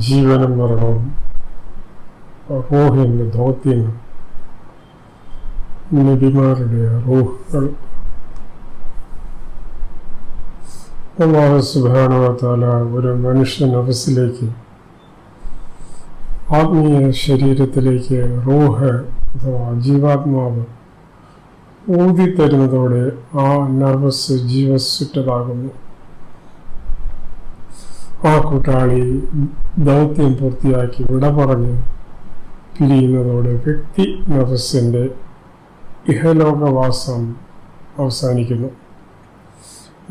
जीवन मरणम അപ്പോഹിൻ്റെ ദൗത്യങ്ങൾ നബിമാരുടെ റൂഹുകൾ അള്ളാഹു സുബാനുവത്താല ഒരു മനുഷ്യ മനസ്സിലേക്ക് ആത്മീയ ശരീരത്തിലേക്ക് റൂഹ് അഥവാ ജീവാത്മാവ് ഊതിത്തരുന്നതോടെ ആ നർവസ് ജീവസുറ്റതാകുന്നു ആ കൂട്ടാളി ദൗത്യം പൂർത്തിയാക്കി വിട പറഞ്ഞ് പിരിയുന്നതോടെ വ്യക്തി നർവസിന്റെ ഇഹലോകവാസം അവസാനിക്കുന്നു.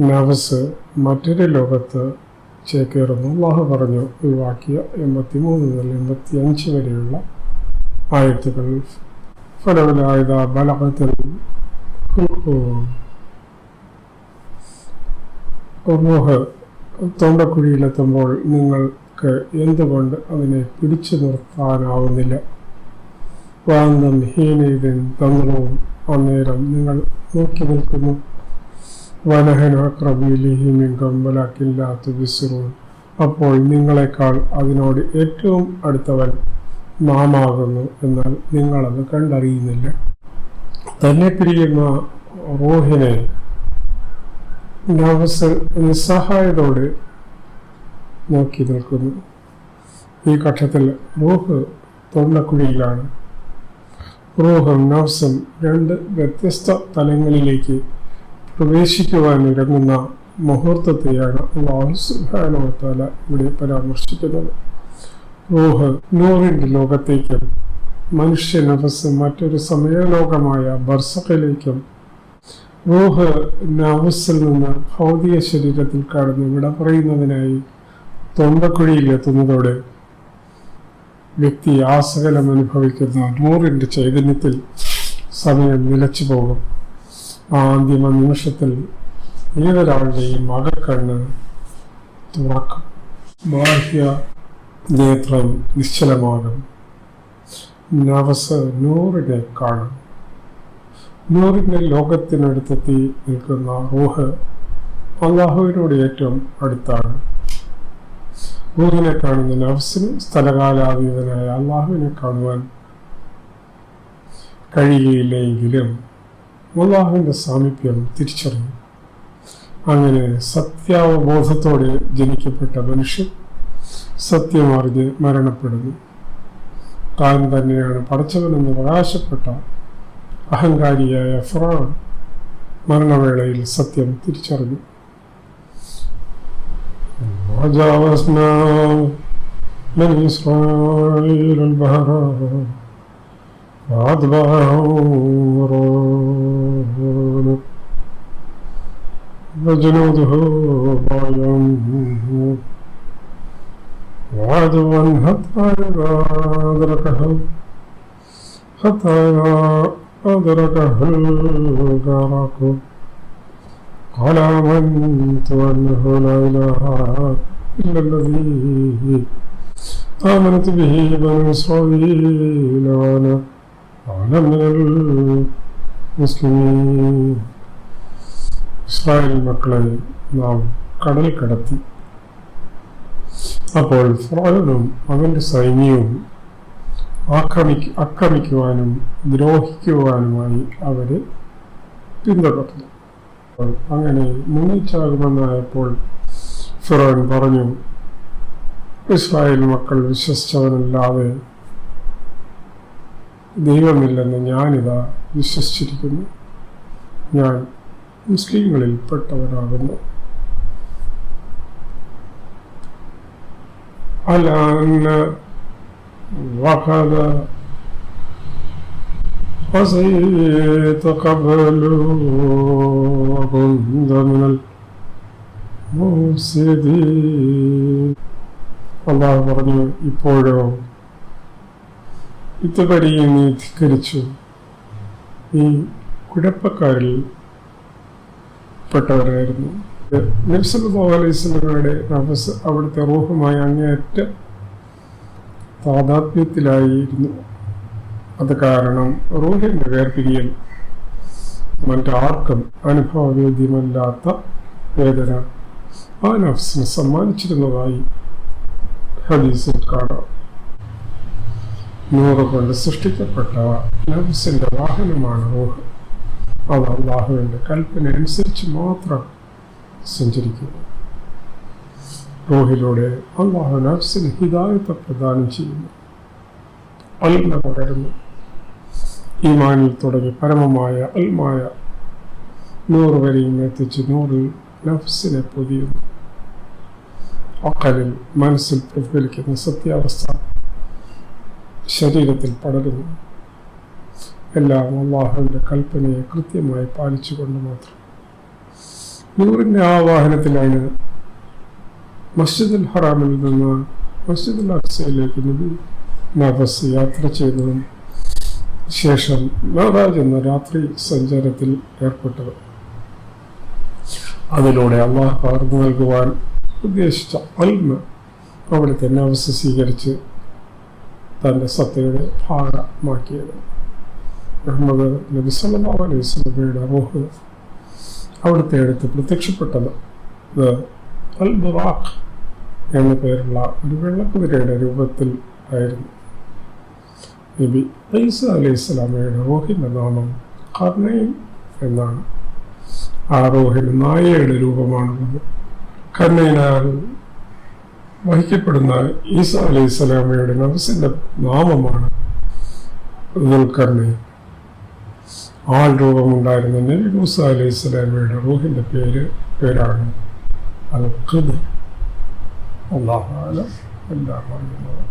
നവസ് മറ്റൊരു ലോകത്ത് ചേക്കേറുന്നു. അള്ളാഹു പറഞ്ഞു ഒഴിവാക്കിയ എൺപത്തി മൂന്ന് മുതൽ എൺപത്തി അഞ്ച് വരെയുള്ള ആയത്തുകൾ ഫലവലായുധ ബലകത്തിൽ റൂഹ് തൊണ്ടക്കുഴിയിലെത്തുമ്പോൾ നിങ്ങൾക്ക് എന്തുകൊണ്ട് അതിനെ പിടിച്ചു നിർത്താനാവുന്നില്ല? വാന്തം ഹീനയിതൻ തന്ത്രവും അന്നേരം നിങ്ങൾ നോക്കി നിൽക്കുന്നു. വനഹനക്രബിലിഹിമിങ്കം ബലാക്കില്ലാത്ത വിസുറൂൻ. അപ്പോൾ നിങ്ങളെക്കാൾ അതിനോട് ഏറ്റവും അടുത്തവൻ നാമാകുന്നു എന്നാൽ നിങ്ങളത് കണ്ടറിയുന്നില്ല. തന്നെ പിരിയുന്ന റൂഹിനെ നവസ് നിസ്സഹായതോടെ നോക്കി നിൽക്കുന്നു. ഈ ഘട്ടത്തിൽ റൂഹ് തൊണ്ടക്കുഴിയിലാണ് റൂഹും നവസും രണ്ട് വ്യത്യസ്ത തലങ്ങളിലേക്ക് പ്രവേശിക്കുവാൻ ഇറങ്ങുന്ന മുഹൂർത്തത്തെയാണ് അള്ളാഹു സുബാനോത്താല ഇവിടെ പരാമർശിക്കുന്നത്. റൂഹ് നൂറിന്റെ ലോകത്തേക്കും മനുഷ്യ നഫസ് മറ്റൊരു സമയലോകമായ ബർസഖിലേക്കും റൂഹ് നഫസിൽ നിന്ന് ഭൗതിക ശരീരത്തിൽ കടന്ന് വിട പറയുന്നതിനായി തൊണ്ടക്കുഴിയിൽ എത്തുന്നതോടെ വ്യക്തി ആസകലം അനുഭവിക്കുന്ന നൂറിന്റെ ചൈതന്യത്തിൽ സമയം നിലച്ചു പോകും. ആ അന്തിമ നിമിഷത്തിൽ ഏതൊരാളുടെയും അകക്കണ്ണ് തുറക്കും. ബാഹ്യ നേത്രം നിശ്ചലമാകും. നവസ് നൂറിനെ കാണും. നൂറിന്റെ ലോകത്തിനടുത്തെത്തി നിൽക്കുന്ന റൂഹ് അള്ളാഹുവിനോട് ഏറ്റവും അടുത്താണ്. റൂഹിനെ കാണുന്ന നവസിന് സ്ഥലകാലാതീതനായ അള്ളാഹുവിനെ കാണുവാൻ കഴിയുകയില്ലെങ്കിലും അള്ളാഹുവിന്റെ സാമീപ്യം തിരിച്ചറിയും. അങ്ങനെ സത്യാവബോധത്തോടെ ജനിക്കപ്പെട്ട മനുഷ്യൻ സത്യമറിഞ്ഞ് മരണപ്പെടുന്നു. താൻ തന്നെയാണ് പടച്ചവനെന്ന് പ്രകാശപ്പെട്ട അഹങ്കാരിയായ ഫറാൻ മരണവേളയിൽ സത്യം തിരിച്ചറിഞ്ഞു وجاوزنا من إسرائيل البحر فأتبعهم فرعون وجنوده بغيا وعدوا حتى إذا أدركه حتى إذا أدركه الغرق قال آمنت أنه لا إله إلا الذي آمنت به بنو إسرائيل وأنا وأنا من المسلمين ഇസ്രായേൽ മക്കളെ നാം കടൽ കടത്തി അപ്പോൾ ഫറോനും അവന്റെ സൈന്യവും ആക്രമിക്ക ആക്രമിക്കുവാനും ദ്രോഹിക്കുവാനുമായി അവരെ പിന്തുടർന്നു. അങ്ങനെ മുന്നേറ്റാകുമെന്നായപ്പോൾ ഫിറോൻ പറഞ്ഞു ഇസ്രായേൽ മക്കൾ വിശ്വസിച്ചവനല്ലാതെ ദൈവമില്ലെന്ന് ഞാനിതാ വിശ്വസിച്ചിരിക്കുന്നു. ഞാൻ മുസ്ലിങ്ങളിൽ الآن وقد عصيت قبل وكنت من المفسدين അള്ളാഹു പറഞ്ഞു ഇപ്പോഴോ ഇതുവരെയും നീ ധിക്കരിച്ചു നീ കുഴപ്പക്കാരിൽ പെട്ടവരായിരുന്നു നബ്സല്ലാ അലൈസ്മയുടെ നഫസ് അവിടുത്തെ റൂഹുമായി അങ്ങേയറ്റ താതാത്മ്യത്തിലായിരുന്നു. അത് കാരണം റോഹിന്റെ വേർപിരിയൽ മറ്റാർക്കും അനുഭവവേദ്യമല്ലാത്ത വേദന. ആ നഫ്സിന് സമ്മാനിച്ചിരുന്നതായി ഹദീസിൽ കാണാം. നൂറ് കൊണ്ട് സൃഷ്ടിക്കപ്പെട്ട നഫ്സിന്റെ വാഹനമാണ് റൂഹ്. അത് അള്ളാഹുവിന്റെ കൽപ്പന അനുസരിച്ച് മാത്രം സഞ്ചരിക്കുന്നു റോഹിലൂടെ അള്ളാഹു നഫ്സിന് ഹിതായത്തെ പ്രദാനം ചെയ്യുന്നു. അൽമ പകരുന്നു ഈമാനിൽ തുടങ്ങി പരമമായ അൽമായ നൂറ് വരെയും എത്തിച്ച് നൂറിൽ നഫ്സിനെ പൊതിയുന്നു. അക്കലിൽ മനസ്സിൽ പ്രതിഫലിക്കുന്ന സത്യാവസ്ഥ ശരീരത്തിൽ പടരുന്നു. എല്ലാം അള്ളാഹുവിന്റെ കൽപ്പനയെ കൃത്യമായി പാലിച്ചുകൊണ്ട് മാത്രം നൂറിന്റെ ആ വാഹനത്തിലാണ് മസ്ജിദുൽ ഹറാമിൽ നിന്ന് മസ്ജിദുൽ അക്സയിലേക്ക് നബി നബസ് യാത്ര ചെയ്തതും ശേഷം മേറാജ് എന്ന രാത്രി സഞ്ചാരത്തിൽ ഏർപ്പെട്ടത്. അതിലൂടെ അള്ളാഹ് പകർന്നു നൽകുവാൻ ഉദ്ദേശിച്ച അൽമ അവിടുത്തെ നവസ് സ്വീകരിച്ച് തന്റെ സത്തയുടെ ഭാഗമാക്കിയത് അഹമ്മദ് നബി സല്ലല്ലാഹു അലൈഹി സ്വലമയുടെ അവിടുത്തെ അടുത്ത് പ്രത്യക്ഷപ്പെട്ടത് ഇത് അൽ ബുറാഖ് എന്ന പേരുള്ള ഒരു വെള്ളക്കുതിരയുടെ രൂപത്തിൽ ആയിരുന്നു. നബി ഐസ അലൈഹി സ്വലാമയുടെ റോഹിന്റെ നാമം കർണയും എന്നാണ്. ആ റോഹിന് നായയുടെ രൂപമാണുള്ളത്. കർണയിനാൽ വഹിക്കപ്പെടുന്ന ഈസ അലൈഹി സ്വലാമയുടെ നവസിന്റെ നാമമാണ് ദുൽഖർണയും ആൾ രൂപമുണ്ടായിരുന്ന നബി മൂസ അലൈഹി സ്വലാമയുടെ റൂഹിന്റെ പേര് പേരാണ് അൽ ഖുദ് അള്ളാഹു എല്ലാം അറിയുന്നത്